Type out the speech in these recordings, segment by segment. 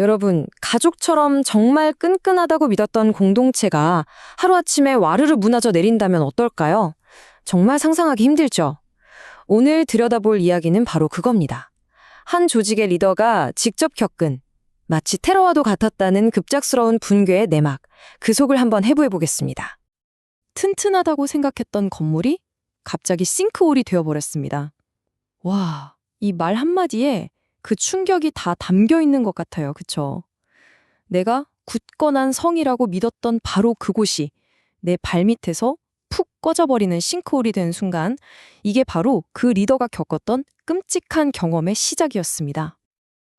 여러분, 가족처럼 정말 끈끈하다고 믿었던 공동체가 하루아침에 와르르 무너져 내린다면 어떨까요? 정말 상상하기 힘들죠? 오늘 들여다볼 이야기는 바로 그겁니다. 한 조직의 리더가 직접 겪은 마치 테러와도 같았다는 급작스러운 붕괴의 내막, 그 속을 한번 해부해 보겠습니다. 튼튼하다고 생각했던 건물이 갑자기 싱크홀이 되어버렸습니다. 와, 이 말 한마디에 그 충격이 다 담겨 있는 것 같아요. 그쵸? 내가 굳건한 성이라고 믿었던 바로 그곳이 내 발밑에서 푹 꺼져버리는 싱크홀이 된 순간 이게 바로 그 리더가 겪었던 끔찍한 경험의 시작이었습니다.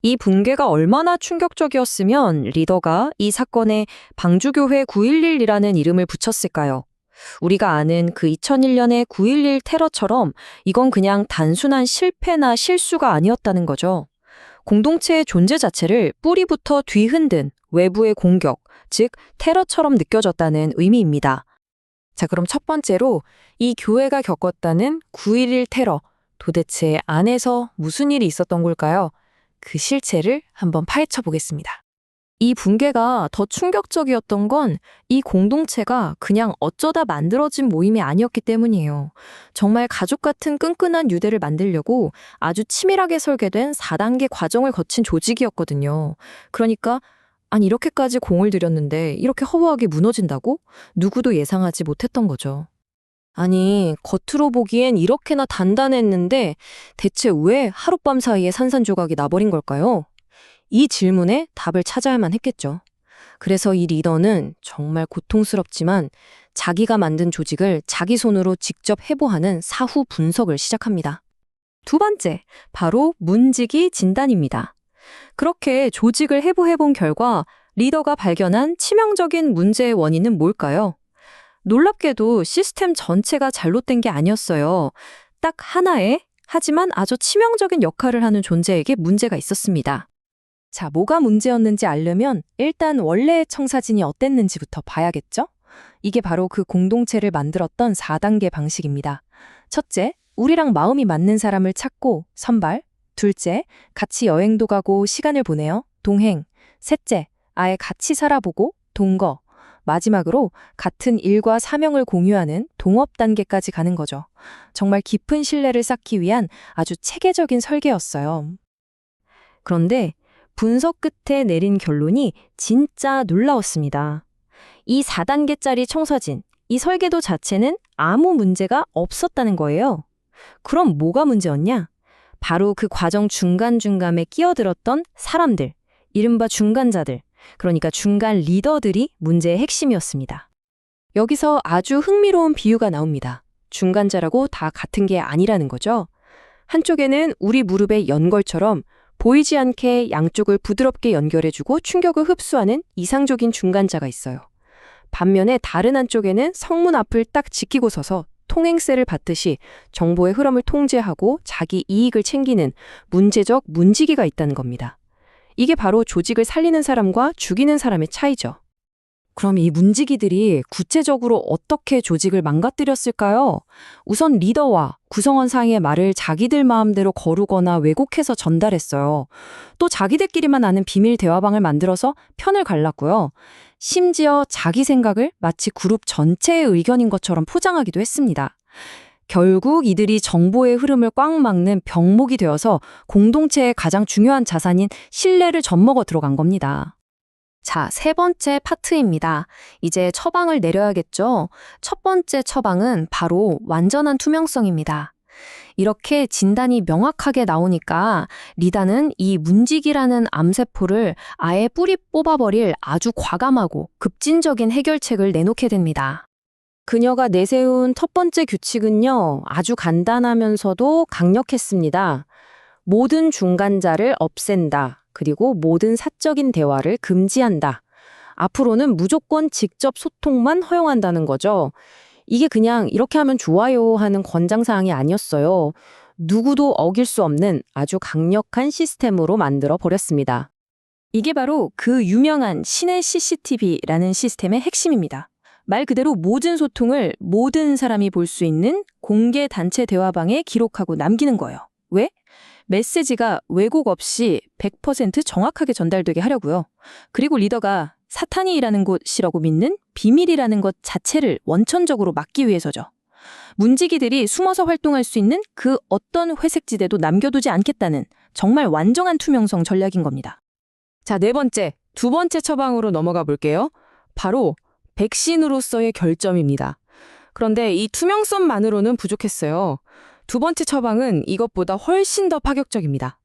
이 붕괴가 얼마나 충격적이었으면 리더가 이 사건에 방주교회 911이라는 이름을 붙였을까요? 우리가 아는 그 2001년의 9.11 테러처럼 이건 그냥 단순한 실패나 실수가 아니었다는 거죠. 공동체의 존재 자체를 뿌리부터 뒤흔든 외부의 공격, 즉 테러처럼 느껴졌다는 의미입니다. 자, 그럼 첫 번째로 이 교회가 겪었다는 9.11 테러, 도대체 안에서 무슨 일이 있었던 걸까요? 그 실체를 한번 파헤쳐 보겠습니다. 이 붕괴가 더 충격적이었던 건 이 공동체가 그냥 어쩌다 만들어진 모임이 아니었기 때문이에요. 정말 가족 같은 끈끈한 유대를 만들려고 아주 치밀하게 설계된 4단계 과정을 거친 조직이었거든요. 그러니까 아니 이렇게까지 공을 들였는데 이렇게 허무하게 무너진다고? 누구도 예상하지 못했던 거죠. 아니, 겉으로 보기엔 이렇게나 단단했는데 대체 왜 하룻밤 사이에 산산조각이 나버린 걸까요? 이 질문에 답을 찾아야만 했겠죠. 그래서 이 리더는 정말 고통스럽지만 자기가 만든 조직을 자기 손으로 직접 해보하는 사후 분석을 시작합니다. 두 번째, 바로 문지기 진단입니다. 그렇게 조직을 해부해본 결과 리더가 발견한 치명적인 문제의 원인은 뭘까요? 놀랍게도 시스템 전체가 잘못된 게 아니었어요. 딱 하나의, 하지만 아주 치명적인 역할을 하는 존재에게 문제가 있었습니다. 자, 뭐가 문제였는지 알려면 일단 원래의 청사진이 어땠는지부터 봐야겠죠? 이게 바로 그 공동체를 만들었던 4단계 방식입니다. 첫째, 우리랑 마음이 맞는 사람을 찾고 선발. 둘째, 같이 여행도 가고 시간을 보내요. 동행. 셋째, 아예 같이 살아보고 동거. 마지막으로 같은 일과 사명을 공유하는 동업 단계까지 가는 거죠. 정말 깊은 신뢰를 쌓기 위한 아주 체계적인 설계였어요. 그런데 분석 끝에 내린 결론이 진짜 놀라웠습니다. 이 4단계짜리 청사진, 이 설계도 자체는 아무 문제가 없었다는 거예요. 그럼 뭐가 문제였냐? 바로 그 과정 중간중간에 끼어들었던 사람들, 이른바 중간자들, 그러니까 중간 리더들이 문제의 핵심이었습니다. 여기서 아주 흥미로운 비유가 나옵니다. 중간자라고 다 같은 게 아니라는 거죠. 한쪽에는 우리 무릎의 연걸처럼 보이지 않게 양쪽을 부드럽게 연결해주고 충격을 흡수하는 이상적인 중간자가 있어요. 반면에 다른 한쪽에는 성문 앞을 딱 지키고 서서 통행세를 받듯이 정보의 흐름을 통제하고 자기 이익을 챙기는 문제적 문지기가 있다는 겁니다. 이게 바로 조직을 살리는 사람과 죽이는 사람의 차이죠. 그럼 이 문지기들이 구체적으로 어떻게 조직을 망가뜨렸을까요? 우선 리더와 구성원 사이의 말을 자기들 마음대로 거르거나 왜곡해서 전달했어요. 또 자기들끼리만 아는 비밀 대화방을 만들어서 편을 갈랐고요. 심지어 자기 생각을 마치 그룹 전체의 의견인 것처럼 포장하기도 했습니다. 결국 이들이 정보의 흐름을 꽉 막는 병목이 되어서 공동체의 가장 중요한 자산인 신뢰를 젖먹어 들어간 겁니다. 자, 세 번째 파트입니다. 이제 처방을 내려야겠죠? 첫 번째 처방은 바로 완전한 투명성입니다. 이렇게 진단이 명확하게 나오니까 리다는 이 문직이라는 암세포를 아예 뿌리 뽑아버릴 아주 과감하고 급진적인 해결책을 내놓게 됩니다. 그녀가 내세운 첫 번째 규칙은요, 아주 간단하면서도 강력했습니다. 모든 중간자를 없앤다. 그리고 모든 사적인 대화를 금지한다. 앞으로는 무조건 직접 소통만 허용한다는 거죠. 이게 그냥 이렇게 하면 좋아요 하는 권장사항이 아니었어요. 누구도 어길 수 없는 아주 강력한 시스템으로 만들어 버렸습니다. 이게 바로 그 유명한 신의 CCTV라는 시스템의 핵심입니다. 말 그대로 모든 소통을 모든 사람이 볼 수 있는 공개 단체 대화방에 기록하고 남기는 거예요. 왜? 메시지가 왜곡 없이 100% 정확하게 전달되게 하려고요. 그리고 리더가 사탄이 일하는 곳이라고 믿는 비밀이라는 것 자체를 원천적으로 막기 위해서죠. 문지기들이 숨어서 활동할 수 있는 그 어떤 회색지대도 남겨두지 않겠다는 정말 완전한 투명성 전략인 겁니다. 자, 네 번째, 두 번째 처방으로 넘어가 볼게요. 바로 백신으로서의 결점입니다. 그런데 이 투명성만으로는 부족했어요. 두 번째 처방은 이것보다 훨씬 더 파격적입니다.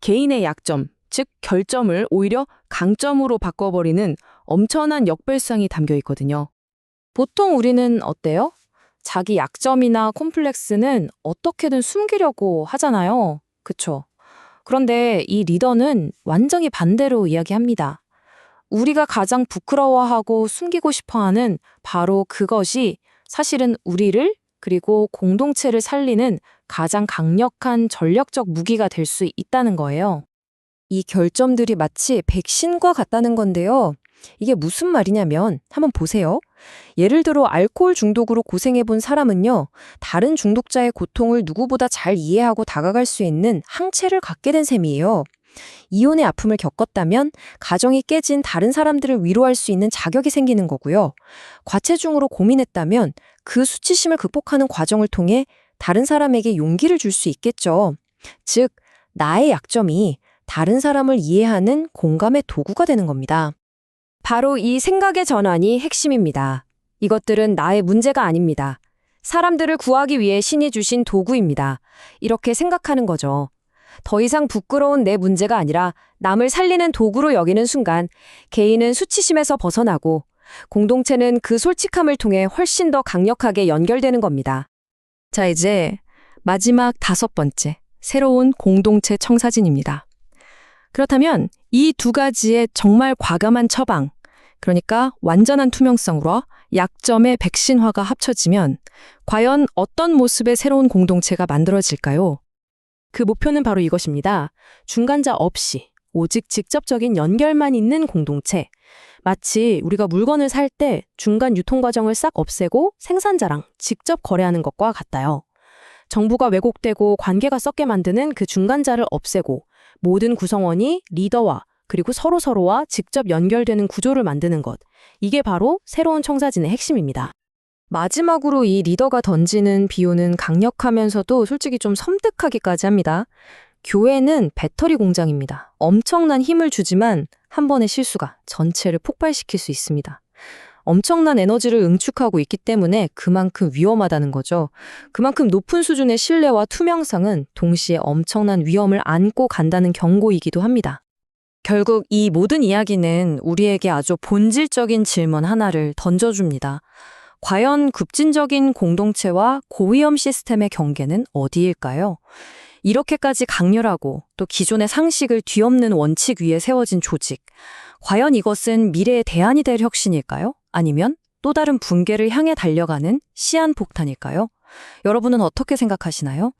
개인의 약점, 즉 결점을 오히려 강점으로 바꿔버리는 엄청난 역별상이 담겨 있거든요. 보통 우리는 어때요? 자기 약점이나 콤플렉스는 어떻게든 숨기려고 하잖아요. 그쵸? 그런데 이 리더는 완전히 반대로 이야기합니다. 우리가 가장 부끄러워하고 숨기고 싶어 하는 바로 그것이 사실은 우리를 그리고 공동체를 살리는 가장 강력한 전력적 무기가 될 수 있다는 거예요. 이 결점들이 마치 백신과 같다는 건데요. 이게 무슨 말이냐면 한번 보세요. 예를 들어 알코올 중독으로 고생해 본 사람은요. 다른 중독자의 고통을 누구보다 잘 이해하고 다가갈 수 있는 항체를 갖게 된 셈이에요. 이혼의 아픔을 겪었다면 가정이 깨진 다른 사람들을 위로할 수 있는 자격이 생기는 거고요. 과체중으로 고민했다면 그 수치심을 극복하는 과정을 통해 다른 사람에게 용기를 줄 수 있겠죠. 즉, 나의 약점이 다른 사람을 이해하는 공감의 도구가 되는 겁니다. 바로 이 생각의 전환이 핵심입니다. 이것들은 나의 문제가 아닙니다. 사람들을 구하기 위해 신이 주신 도구입니다. 이렇게 생각하는 거죠. 더 이상 부끄러운 내 문제가 아니라 남을 살리는 도구로 여기는 순간 개인은 수치심에서 벗어나고 공동체는 그 솔직함을 통해 훨씬 더 강력하게 연결되는 겁니다. 자, 이제 마지막 다섯 번째, 새로운 공동체 청사진입니다. 그렇다면 이 두 가지의 정말 과감한 처방, 그러니까 완전한 투명성으로 약점의 백신화가 합쳐지면 과연 어떤 모습의 새로운 공동체가 만들어질까요? 그 목표는 바로 이것입니다. 중간자 없이 오직 직접적인 연결만 있는 공동체. 마치 우리가 물건을 살 때 중간 유통 과정을 싹 없애고 생산자랑 직접 거래하는 것과 같아요. 정부가 왜곡되고 관계가 썩게 만드는 그 중간자를 없애고 모든 구성원이 리더와 그리고 서로서로와 직접 연결되는 구조를 만드는 것. 이게 바로 새로운 청사진의 핵심입니다. 마지막으로 이 리더가 던지는 비유는 강력하면서도 솔직히 좀 섬뜩하기까지 합니다. 교회는 배터리 공장입니다. 엄청난 힘을 주지만 한 번의 실수가 전체를 폭발시킬 수 있습니다. 엄청난 에너지를 응축하고 있기 때문에 그만큼 위험하다는 거죠. 그만큼 높은 수준의 신뢰와 투명성은 동시에 엄청난 위험을 안고 간다는 경고이기도 합니다. 결국 이 모든 이야기는 우리에게 아주 본질적인 질문 하나를 던져줍니다. 과연 급진적인 공동체와 고위험 시스템의 경계는 어디일까요? 이렇게까지 강렬하고 또 기존의 상식을 뒤엎는 원칙 위에 세워진 조직. 과연 이것은 미래의 대안이 될 혁신일까요? 아니면 또 다른 붕괴를 향해 달려가는 시한폭탄일까요? 여러분은 어떻게 생각하시나요?